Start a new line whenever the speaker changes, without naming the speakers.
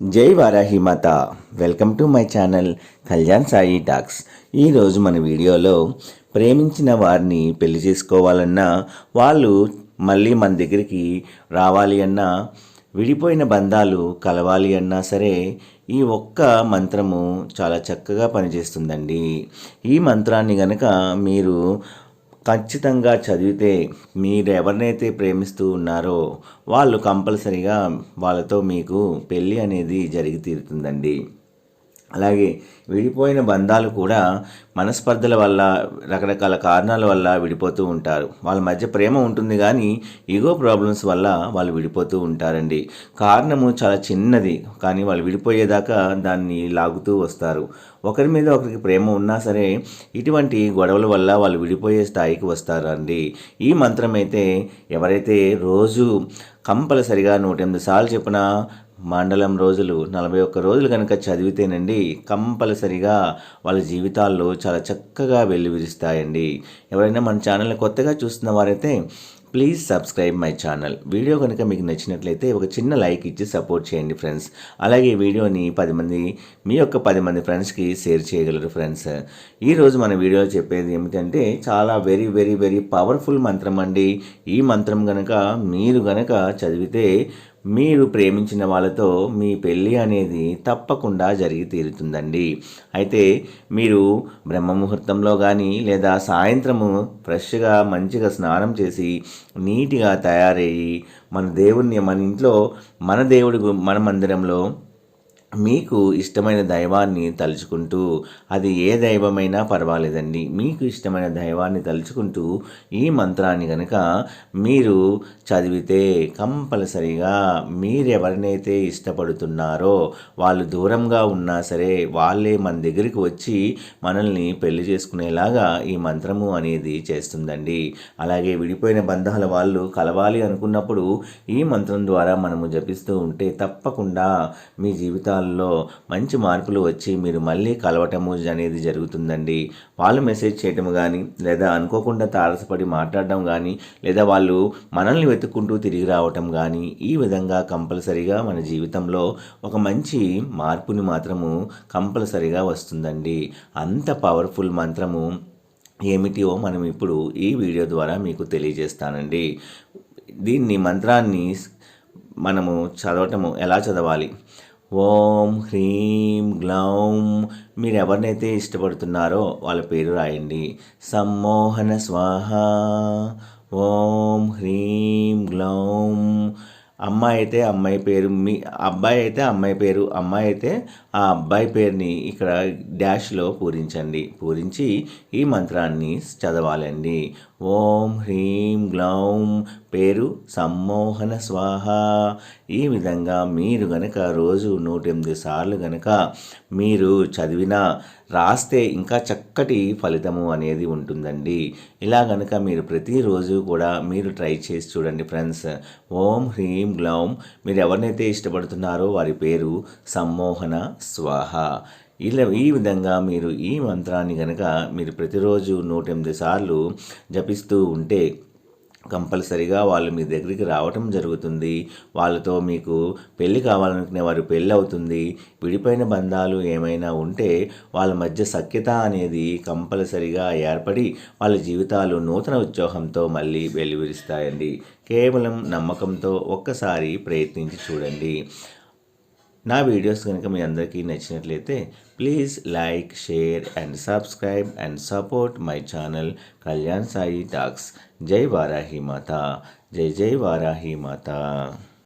జై వారాహి మాత. Welcome to my channel Kalyan Sai talks. ఈరోజు మన వీడియోలో ప్రేమించిన వారిని పెళ్ళి చేసుకోవాలన్నా వాళ్ళు మళ్ళీ మన దగ్గరికి రావాలి అన్నా విడిపోయిన బంధాలు కలవాలి అన్నా సరే ఈ ఒక్క మంత్రము చాలా చక్కగా పనిచేస్తుందండి. ఈ మంత్రాన్ని గనక మీరు ఖచ్చితంగా చదివితే మీరు ఎవరినైతే ప్రేమిస్తూ ఉన్నారో వాళ్ళు కంపల్సరిగా వాళ్ళతో మీకు పెళ్ళి అనేది జరిగి తీరుతుందండి. అలాగే విడిపోయిన బంధాలు కూడా మనస్పర్ధల వల్ల రకరకాల కారణాల వల్ల విడిపోతూ ఉంటారు. వాళ్ళ మధ్య ప్రేమ ఉంటుంది కానీ ఈగో ప్రాబ్లమ్స్ వల్ల వాళ్ళు విడిపోతూ ఉంటారండి. కారణము చాలా చిన్నది కానీ వాళ్ళు విడిపోయేదాకా దాన్ని లాగుతూ వస్తారు. ఒకరి మీద ఒకరికి ప్రేమ ఉన్నా సరే ఇటువంటి గొడవల వల్ల వాళ్ళు విడిపోయే స్థాయికి వస్తారండి. ఈ మంత్రం అయితే ఎవరైతే రోజు కంపల్సరిగా నూట ఎనిమిది సార్లు చెప్పిన మండలం రోజులు నలభై ఒక్క రోజులు కనుక చదివితేనండి కంపల్సరిగా వాళ్ళ జీవితాల్లో చాలా చక్కగా వెల్లువిరుస్తాయండి. ఎవరైనా మన ఛానల్ని కొత్తగా చూస్తున్న వారైతే please subscribe my channel. Video కనుక మీకు నచ్చినట్లయితే ఒక చిన్న లైక్ ఇచ్చి సపోర్ట్ చేయండి ఫ్రెండ్స్. అలాగే వీడియోని పది మంది మీ యొక్క పది మంది ఫ్రెండ్స్కి షేర్ చేయగలరు ఫ్రెండ్స్. ఈరోజు మన వీడియోలో చెప్పేది ఏమిటంటే చాలా వెరీ వెరీ వెరీ పవర్ఫుల్ మంత్రం అండి. ఈ మంత్రం కనుక మీరు కనుక చదివితే మీరు ప్రేమించిన వాళ్ళతో మీ పెళ్ళి అనేది తప్పకుండా జరిగి తీరుతుందండి. అయితే మీరు బ్రహ్మముహూర్తంలో కానీ లేదా సాయంత్రము ఫ్రెష్గా మంచిగా స్నానం చేసి నీట్గా తయారయ్యి మన దేవుణ్ణి మన ఇంట్లో మన దేవుడి మన మందిరంలో మీకు ఇష్టమైన దైవాన్ని తలుచుకుంటూ అది ఏ దైవమైనా పర్వాలేదండి. మీకు ఇష్టమైన దైవాన్ని తలుచుకుంటూ ఈ మంత్రాన్ని కనుక మీరు చదివితే కంపల్సరిగా మీరు ఎవరినైతే ఇష్టపడుతున్నారో వాళ్ళు దూరంగా ఉన్నా సరే వాళ్ళే మన దగ్గరికి వచ్చి మనల్ని పెళ్ళి చేసుకునేలాగా ఈ మంత్రము అనేది చేస్తుందండి. అలాగే విడిపోయిన బంధాల వాళ్ళు కలవాలి అనుకున్నప్పుడు ఈ మంత్రం ద్వారా మనము జపిస్తూ ఉంటే తప్పకుండా మీ జీవితాలు జీవితాల్లో మంచి మార్పులు వచ్చి మీరు మళ్ళీ కలవటము అనేది జరుగుతుందండి. వాళ్ళు మెసేజ్ చేయటం కానీ లేదా అనుకోకుండా తారసపడి మాట్లాడడం కానీ లేదా వాళ్ళు మనల్ని వెతుక్కుంటూ తిరిగి రావటం కానీ ఈ విధంగా కంపల్సరిగా మన జీవితంలో ఒక మంచి మార్పుని మాత్రము కంపల్సరిగా వస్తుందండి. అంత పవర్ఫుల్ మంత్రము ఏమిటియో మనం ఇప్పుడు ఈ వీడియో ద్వారా మీకు తెలియజేస్తానండి. దీన్ని మంత్రాన్ని మనము చదవటము ఎలా చదవాలి? ఓం హ్రీం గ్లౌం. మీరు ఎవరినైతే ఇష్టపడుతున్నారో వాళ్ళ పేరు రాయండి. సమ్మోహన స్వాహ. ఓం హ్రీం గ్లౌం. అమ్మాయి అయితే అమ్మాయి పేరు మీ అబ్బాయి అయితే అమ్మాయి పేరు అమ్మాయి అయితే ఆ అబ్బాయి పేరుని ఇక్కడ డాష్లో పూరించండి. పూరించి ఈ మంత్రాన్ని చదవాలండి. ఓం హ్రీం గ్లౌం పేరు సమ్మోహన స్వాహ. ఈ విధంగా మీరు గనక రోజు నూట ఎనిమిది సార్లు గనక మీరు చదివిన రాస్తే ఇంకా చక్కటి ఫలితము అనేది ఉంటుందండి. ఇలా గనక మీరు ప్రతిరోజు కూడా మీరు ట్రై చేసి చూడండి ఫ్రెండ్స్. ఓం హ్రీం గ్లౌం. మీరు ఎవరినైతే ఇష్టపడుతున్నారో వారి పేరు సమ్మోహన స్వాహ. ఇలా ఈ విధంగా మీరు ఈ మంత్రాన్ని కనుక మీరు ప్రతిరోజు నూట ఎనిమిది సార్లు జపిస్తూ ఉంటే కంపల్సరిగా వాళ్ళు మీ దగ్గరికి రావటం జరుగుతుంది. వాళ్ళతో మీకు పెళ్ళి కావాలనుకునే వారు పెళ్ళి అవుతుంది. విడిపోయిన బంధాలు ఏమైనా ఉంటే వాళ్ళ మధ్య సఖ్యత అనేది కంపల్సరిగా ఏర్పడి వాళ్ళ జీవితాలు నూతన ఉత్సాహంతో మళ్ళీ వెలువరిస్తాయండి. కేవలం నమ్మకంతో ఒక్కసారి ప్రయత్నించి చూడండి. నా వీడియోస్ కనుక మీ అందరికీ నచ్చినట్లయితే please like share and subscribe and support my channel Kalyan Sai talks జై వారాహి మాత జై జై వారాహి మాత